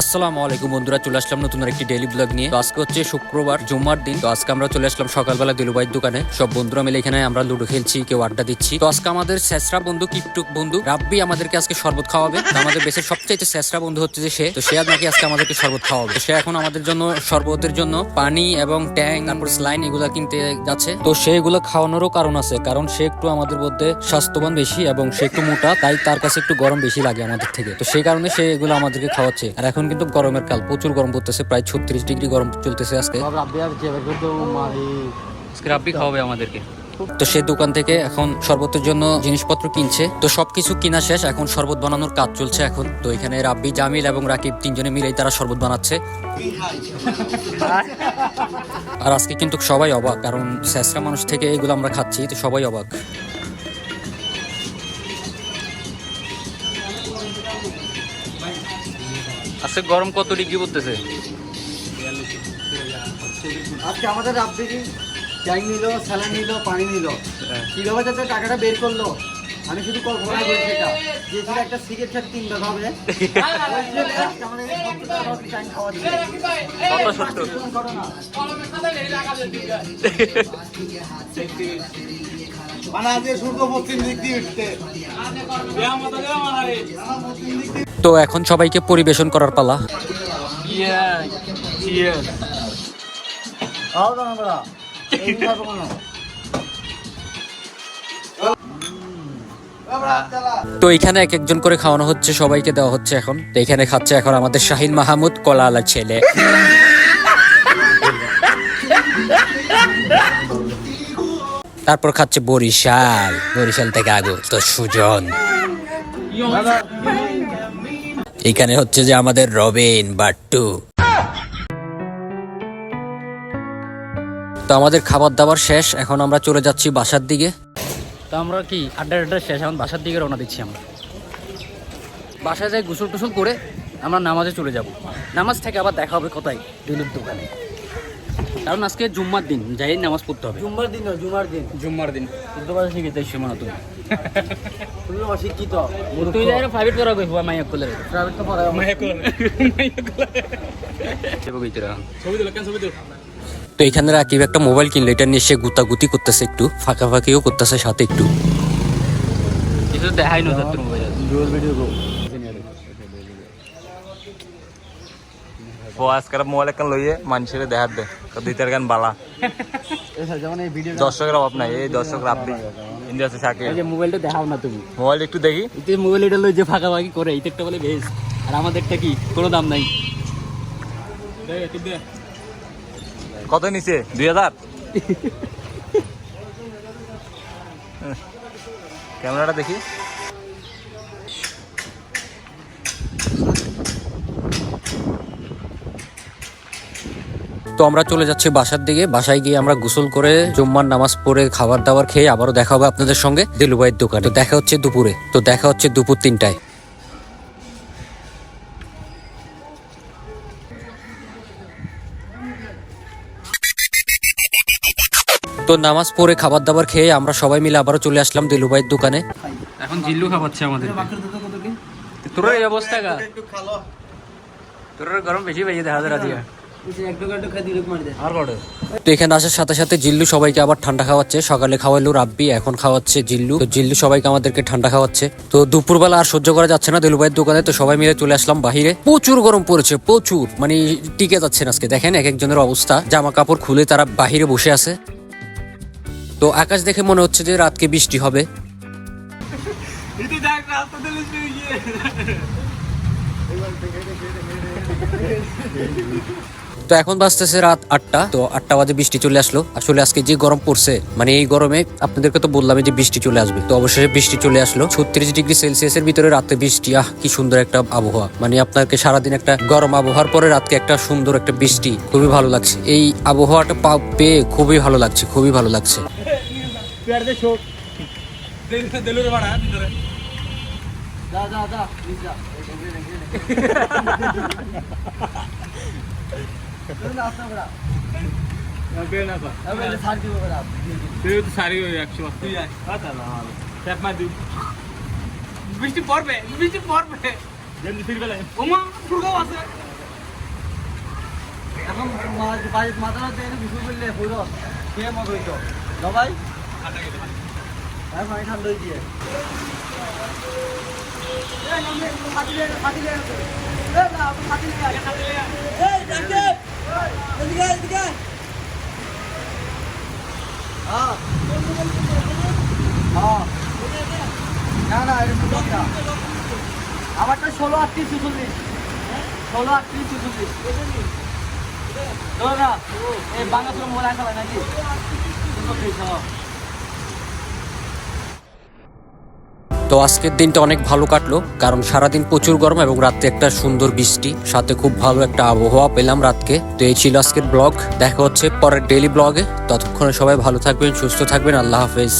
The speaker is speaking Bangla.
আসসালামু আলাইকুম বন্ধুরা, চলে আসলাম নতুন একটি ডেইলি ব্লগ নিয়ে। তো আজকে হচ্ছে শুক্রবার, জুম্মার দিন। তো আজকে আমরা চলে আসলাম সকালবেলা দিলুবাইয়ের দোকানে। সব বন্ধুরা মিলে এখানে আমরা লুডো খেলছি, কেউ আড্ডা দিচ্ছি। তো আজকে আমাদের শেষরা বন্ধু, কিপটুক বন্ধু, রাব্বি আমাদেরকে আজকে শরবত খাওয়াবে। আমাদের বেশের সবচেয়ে শেষরা বন্ধু হচ্ছে যে সে। তো সে নাকি আজকে আমাদেরকে শরবত খাওয়াবে। সে এখন আমাদের জন্য শরবতের জন্য পানি এবং ট্যাং, তারপর স্লাইন এগুলা কিনতে যাচ্ছে। তো সে এগুলো খাওয়ানোরও কারণ আছে। কারণ সে একটু আমাদের মধ্যে স্বাস্থ্যবান বেশি এবং সে একটু মোটা, তাই তার কাছে একটু গরম বেশি লাগে আমাদের থেকে। তো সেই কারণে সে এগুলো আমাদেরকে খাওয়াচ্ছে। আর এখন কিন্তু গরমের কাল প্রচুর গরম পড়তেছে প্রায় ছত্রিশ ডিগ্রি গরম চলতেছে আজকে। আজকে রাব্বি খাওয়াবে আমাদেরকে। তো সে দোকান থেকে এখন শরবতের জন্য জিনিসপত্র কিনছে। তো সবকিছু কিনা শেষ এখন শরবত বানানোর কাজ চলছে এখন। তো এখানে রাব্বি জামিল এবং রাকিব তিনজনে মিলেই তারা শরবত বানাচ্ছে। আর আজকে কিন্তু সবাই অবাক কারণ শেষরা মানুষ থেকে এগুলো আমরা খাচ্ছি তো সবাই অবাক। আজকে গরম কত ডিগ্রি পড়তেছে? আজকে আমাদের রাব্বিরি ট্যাং নিল স্যালান নিল পানি নিল। কীভাবে যাতে টাকাটা বের করল? আমি শুধু কল্পনা করি সেটা। যে ছিল একটা সিগারেট খেতে তিন টাকা হবে। আজকে এই সত্তর টাকা করে ট্যাং খাওয়া দিবে। কত সত্তর তুমি করো না। তো এখন সবাইকে পরিবেশন করার পালা। তো এখানে এক একজন করে খাওয়ানো হচ্ছে, সবাইকে দেওয়া হচ্ছে এখন। তো এখানে খাচ্ছে এখন আমাদের শাহিন মাহমুদ, কলালা ছেলে। তারপর খাচ্ছে বরিশাল। বরিশাল থেকে আগু তো সুজন এখানে হচ্ছে যে আমাদের রবিন বাট্টু। তো আমাদের খাবার দাবার শেষ এখন আমরা চলে যাচ্ছি বাসার দিকে। তো আমরা কি আড্ডা আড্ডা শেষ এখন বাসার দিকে রওনা দিচ্ছি আমরা। বাসায় যাই গোসল টুসল করে আমরা নামাজে চলে যাব। নামাজ থেকে আবার দেখা হবে কোথায় দিলুর দোকানে। কারণ আজকে জুম্মার দিন যাই নামাজ পড়তে হবে। জুম্মার দিন জুমার দিন। জুম্মার দিন। বুঝতে পারছি কি তাই সীমানা তুমি? তুমি অশিক্ষিত তুই যাই প্রাইভেট করা কইব মাইয়া প্রাইভেট তো পড়ায় মাইয়া মাইয়া কোলে। তো এখানে রাকিব একটা মোবাইল কিনলো এটা নিয়ে সে গুতাগুতি করতেছে একটু ফাঁকা ফাঁকিও করতেছে সাথে একটু। কিছু দেখাই না তোর মোবাইল করে মোবাইল একখান লইয়ে মানুষের দেখার দে। দুইটার গান বালা। যেমন এই দর্শকের অভাব নাই এই দর্শক রাব্বি। ইন্ডিয়া থাকে এই যে মোবাইলটা দেখাও না তুমি। মোবাইল একটু দেখি। এতে মোবাইল এটা লই যে ফাঁকা ফাঁকি করে এইটা বলে বেশ। আর আমাদেরটা কি? কোনো দাম নাই। কত নিছে? দুই হাজার? ক্যামেরাটা দেখি। তো আমরা চলে যাচ্ছি বাসার দিকে। বাসায় গিয়ে আমরা গোসল করে জুম্মার নামাজ পড়ে খাবার দাবার খেয়ে আবারও দেখা হবে আপনাদের সঙ্গে দিলুবাইয়ের দোকানে। তো দেখা হচ্ছে দুপুরে। তো দেখা হচ্ছে দুপুর তিনটায়। তো নামাজ পড়ে খাবার দাবার খেয়ে আমরা সবাই মিলে আবারও চলে আসলাম দিলুবাইয়ের দোকানে। এখন জিল্লু খাওয়াচ্ছে আমাদের তোর এই অবস্থা তোর গরম বেশি বেজে দেখা যায় তো এখানে আসার সাথে সাথে জিল্লু সবাইকে আবার ঠান্ডা খাওয়াচ্ছে। সকালে খাওয়াইলো রাব্বি এখন খাওয়াচ্ছে জিল্লু। তো জিল্লু সবাইকে আমাদেরকে ঠান্ডা খাওয়াচ্ছে। তো দুপুরবেলা আর সহ্য করা যাচ্ছে না দিলুভাইয়ের দোকানে। তো সবাই মিলে চলে আসলাম বাহিরে। প্রচুর গরম পড়েছে প্রচুর। মানে টিকে যাচ্ছে না আজকে। দেখেন এক একজনের অবস্থা। জামা কাপড় খুলে তারা বাহিরে বসে আছে। তো আকাশ দেখে মনে হচ্ছে যে রাতকে বৃষ্টি হবে। তো এখন বাজতেছে রাত আটটা তো আটটা বাজে বৃষ্টি চলে আসলো। আসলে আজকে যে গরম পড়ছে মানে এই গরমে আপনাদেরকে তো বললাম যে বৃষ্টি চলে আসবে। তো অবশেষে বৃষ্টি চলে আসলো। ছত্রিশ ডিগ্রি সেলসিয়াসের ভিতরে রাতে বৃষ্টি আহ কি সুন্দর একটা আবহাওয়া। মানে আপনাকে সারাদিন একটা গরম আবহাওয়ার পরে রাতকে একটা সুন্দর একটা বৃষ্টি খুবই ভালো লাগছে। এই আবহাওয়াটা পা- পেয়ে খুবই ভালো লাগছে খুবই ভালো লাগছে। যা যা যা বৃষ্টি পড়বে বৃষ্টি পড়বে ওমা দুর্গাও আছে এখন মা- বাড়ির মাথাটা দিয়ে বিশুর করলে পুরো খেয়ে মত হইতো ন ভাই ঠান্ডা দিয়ে আমারটা ষোলো আটত্রিশ চুচল্লিশ ষোলো আটত্রিশ চুচল্লিশ না এই বাংলা মোবাইল আনতে নাকি চুচল্লিশ তো আজকের দিনটা অনেক ভালো কাটলো, কারণ সারাদিন প্রচুর গরম এবং রাত্রে একটা সুন্দর বৃষ্টি, সাথে খুব ভালো একটা আবহাওয়া পেলাম রাতকে। তো এই ছিল আজকের ব্লগ, দেখা হচ্ছে পরের ডেলি ব্লগে। ততক্ষণে সবাই ভালো থাকবেন, সুস্থ থাকবেন, আল্লাহ হাফেজ।